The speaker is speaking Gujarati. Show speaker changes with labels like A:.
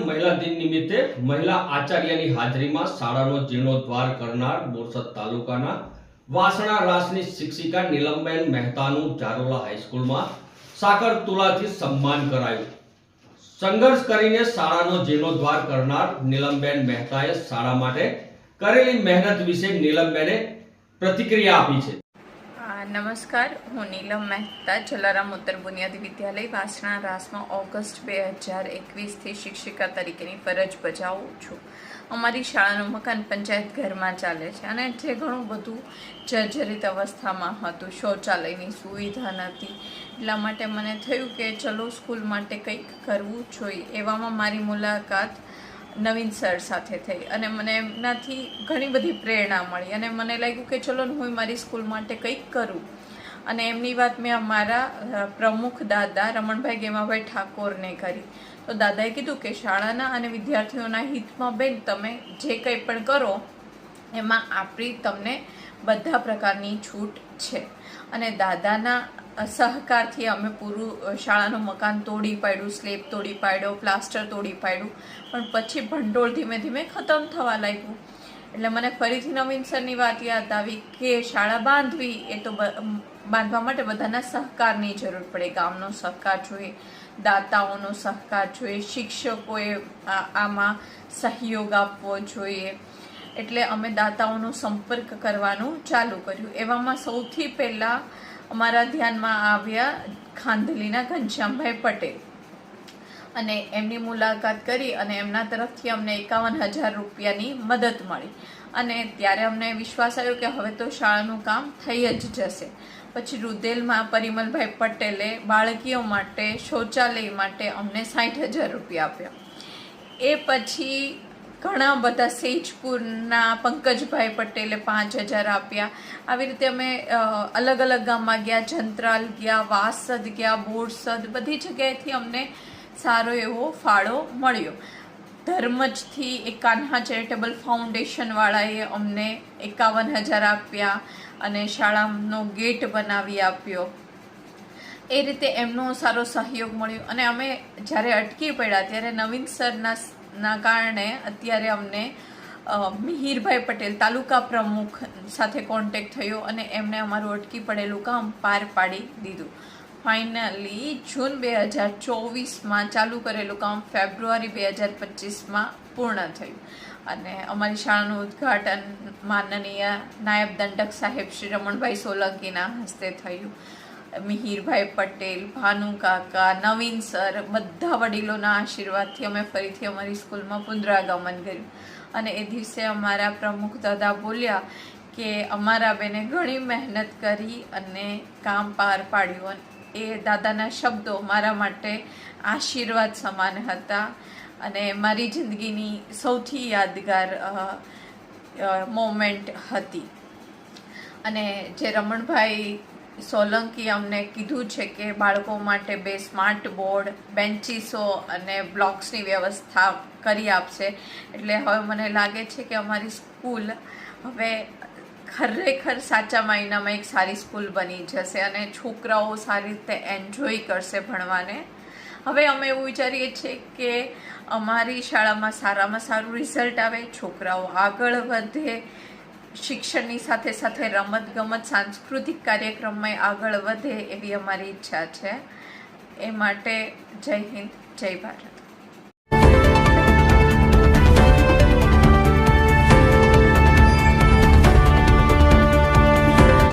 A: મહિલા દિન નિમિત્તે મહિલા આચાર્યની હાજરીમાં શાળાનો જીર્ણોદ્ધાર કરનાર બોરસદ તાલુકાના વાસણા રાસની શિક્ષિકા નીલમબેન મહેતાનું જારોલા હાઈસ્કૂલમાં સાકર તુલાથી સન્માન કરાયું. સંઘર્ષ કરીને શાળાનો જીર્ણોદ્ધાર કરનાર નીલમબેન મહેતાએ શાળા માટે કરેલી મહેનત વિશે નીલમબેને પ્રતિક્રિયા આપી છે.
B: નમસ્કાર. હું નીલમ મહેતા, જલારામ ઉત્તર બુનિયાદી વિદ્યાલય, વાસણા રાસમાં ઓગસ્ટ બે હજાર એકવીસથી શિક્ષિકા તરીકેની ફરજ બજાવું છું. અમારી શાળાનું મકાન પંચાયત ઘરમાં ચાલે છે અને જે ઘણું બધું જર્જરિત અવસ્થામાં હતું, શૌચાલયની સુવિધા નથી એટલા માટે મને થયું કે ચલો સ્કૂલ માટે કંઈક કરવું જોઈએ. એવામાં મારી મુલાકાત નવીન સર સાથે થઈ. અને મને એમનાથી ઘણી બધી પ્રેરણા મળી. અને મને લાગ્યું કે ચલો હું મારી સ્કૂલ માટે કંઈક કરું. અને એમની વાત મેં અમારા પ્રમુખ દાદા રમણભાઈ ગેમાભાઈ ઠાકોરને કરી. તો દાદાએ કીધું કે શાળાના અને વિદ્યાર્થીઓના હિતમાં બેન તમે જે કંઈ પણ કરો, એમાં આપણી તમને બધા પ્રકારની છૂટ છે. અને દાદાના સહકારથી અમે પૂરું શાળાનું મકાન તોડી પાડ્યું, સ્લેબ તોડી પાડ્યો, પ્લાસ્ટર તોડી પાડ્યું. પણ પછી ભંડોળ ધીમે ધીમે ખતમ થવા લાગ્યું. એટલે મને ફરીથી નવીન સરની વાત યાદ આવી કે શાળા બાંધવી એ તો બાંધવા માટે બધાના સહકારની જરૂર પડે. ગામનો સહકાર જોઈએ, દાતાઓનો સહકાર જોઈએ, શિક્ષકોએ આમાં સહયોગ આપવો જોઈએ. એટલે અમે દાતાઓનો સંપર્ક કરવાનું ચાલુ કર્યું. એવામાં સૌથી પહેલાં અમારા ધ્યાનમાં આવ્યા ખાંધલીના ઘનશ્યામભાઈ પટેલ. અને એમની મુલાકાત કરી અને એમના તરફથી અમને એકાવન હજાર રૂપિયાની મદદ મળી. અને ત્યારે અમને વિશ્વાસ આવ્યો કે હવે તો શાળાનું કામ થઈ જ જશે. પછી રુદેલમાં પરિમલભાઈ પટેલે બાળકીઓ માટે શૌચાલય માટે અમને સાઠ હજાર રૂપિયા આપ્યા. એ પછી ઘણા બધા સેજપુરના પંકજભાઈ પટેલે પાંચ હજાર આપ્યા. આવી રીતે અમે અલગ અલગ ગામમાં ગયા, જંત્રાલ ગયા, વાસદ ગયા, બોરસદ, બધી જગ્યાએથી અમને સારો એવો ફાળો મળ્યો. ધર્મજથી એક કાન્હા ચેરિટેબલ ફાઉન્ડેશનવાળાએ અમને એકાવન હજાર આપ્યા અને શાળાનો ગેટ બનાવી આપ્યો. એ રીતે એમનો સારો સહયોગ મળ્યો. અને અમે જ્યારે અટકી પડ્યા, ત્યારે નવીન સરના ના કારણે અત્યારે અમને મિહિરભાઈ પટેલ તાલુકા પ્રમુખ સાથે કોન્ટેક્ટ થયો અને એમણે અમારું અટકી પડેલું કામ પાર પાડી દીધું. ફાઇનલી જૂન બે હજાર ચોવીસમાં ચાલુ કરેલું કામ ફેબ્રુઆરી બે હજાર પચીસમાં પૂર્ણ થયું. અને અમારી શાળાનું ઉદ્ઘાટન માનનીય નાયબ દંડક સાહેબ શ્રી રમણભાઈ સોલંકીના હસ્તે થયું. મિહિરભાઈ પટેલ, ભાનુ કાકા, નવીન સર, બધા વડીલોના આશીર્વાદથી અમે ફરીથી અમારી સ્કૂલમાં પુનરાગમન કર્યું. અને એ દિવસે અમારા પ્રમુખ દાદા બોલ્યા કે અમારા બેને ઘણી મહેનત કરી અને કામ પાર પાડ્યું. એ દાદાના શબ્દો મારા માટે આશીર્વાદ સમાન હતા. અને મારી જિંદગીની સૌથી યાદગાર મોમેન્ટ હતી. અને જે રમણભાઈ સોલંકી અમને કીધું છે કે બાળકો માટે બે સ્માર્ટ બોર્ડ, બેન્ચીસો અને બ્લોક્સની વ્યવસ્થા કરી આપશે. એટલે હવે મને લાગે છે કે અમારી સ્કૂલ હવે ખરેખર સાચા માયનામાં એક સારી સ્કૂલ બની જશે અને છોકરાઓ સારી રીતે એન્જોય કરશે ભણવાને. હવે અમે એવું વિચારીએ છીએ કે અમારી શાળામાં સારામાં સારું રિઝલ્ટ આવે, છોકરાઓ આગળ વધે શિક્ષણની સાથે સાથે રમત ગમત સાંસ્કૃતિક કાર્યક્રમમાં આગળ વધે એવી અમારી ઈચ્છા છે. એ માટે જય હિન્દ, જય ભારત.